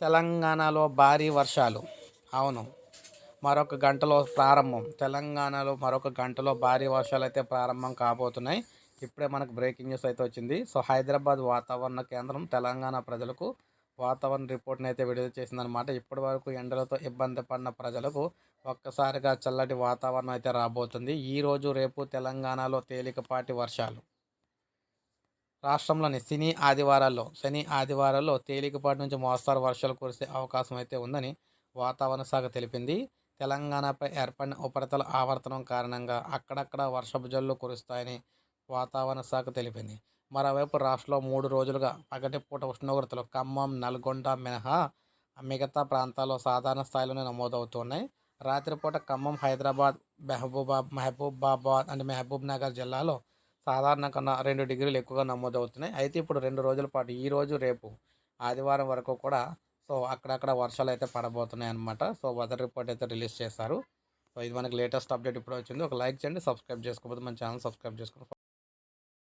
తెలంగాణలో భారీ వర్షాలు. అవును. మరొక గంటలో ప్రారంభం. తెలంగాణలో మరొక గంటలో భారీ వర్షాలు అయితే ప్రారంభం కాబోతున్నాయి. ఇప్పుడే మనకు బ్రేకింగ్ న్యూస్ అయితే వచ్చింది. సో హైదరాబాద్ వాతావరణ కేంద్రం తెలంగాణ ప్రజలకు వాతావరణ రిపోర్ట్ని అయితే విడుదల చేసిందనమాట ఇప్పటి వరకు ఎండలతో ఇబ్బంది పడిన ప్రజలకు ఒక్కసారిగా చల్లటి వాతావరణం అయితే రాబోతుంది. ఈరోజు రేపు తెలంగాణలో తేలికపాటి వర్షాలు. రాష్ట్రంలోని శని ఆదివారాల్లో శని ఆదివారాల్లో తేలికపాటి నుంచి మోస్తారు వర్షాలు కురిసే అవకాశం అయితే ఉందని వాతావరణ శాఖ తెలిపింది. తెలంగాణపై ఏర్పడిన ఉపరితల ఆవర్తనం కారణంగా అక్కడక్కడ వర్షపు జల్లు కురుస్తాయని వాతావరణ శాఖ తెలిపింది. మరోవైపు రాష్ట్రంలో మూడు రోజులుగా పగటిపూట ఉష్ణోగ్రతలు ఖమ్మం నల్గొండ మినహా మిగతా ప్రాంతాల్లో సాధారణ స్థాయిలోనే నమోదవుతున్నాయి. రాత్రిపూట ఖమ్మం హైదరాబాద్ మెహబూబా మహబూబాబాద్ అంటే మహబూబ్ నగర్ జిల్లాలో సాధారణ కన్నా రెండు డిగ్రీలు ఎక్కువగా నమోదవుతున్నాయి. అయితే ఇప్పుడు రెండు రోజుల పాటు ఈ రోజు రేపు ఆదివారం వరకు కూడా సో అక్కడక్కడ వర్షాలు అయితే పడబోతున్నాయి అనమాట సో వెదర్ రిపోర్ట్ అయితే రిలీజ్ చేస్తారు సో ఇది మనకి లేటెస్ట్ అప్డేట్ ఇప్పుడు వచ్చింది. ఒక లైక్ చేయండి సబ్స్క్రైబ్ చేసుకోకపోతే మన ఛానల్ సబ్స్క్రైబ్ చేసుకోండి.